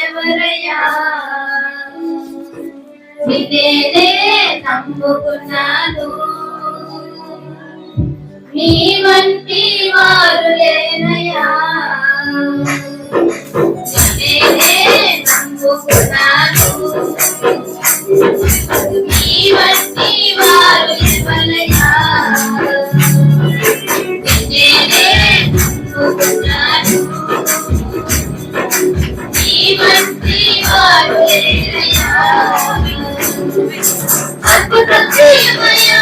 ఎవరయ్యా? నమ్ముకున్నాను. మీ Ты противная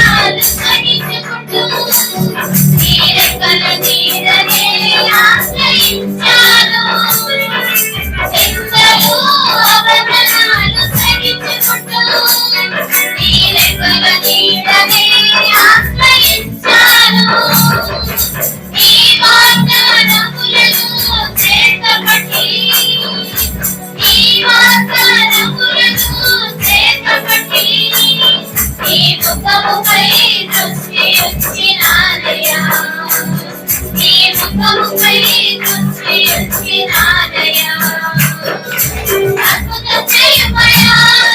I'm gonna take my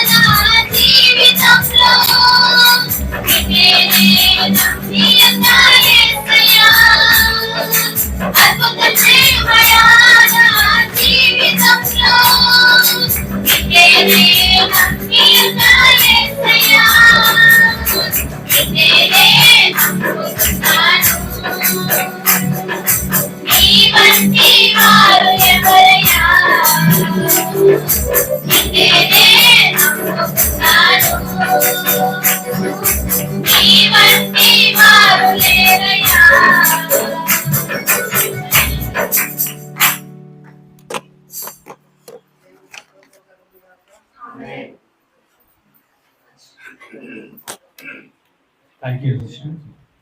thank you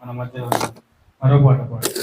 మన మధ్య మరో పాట పాడు.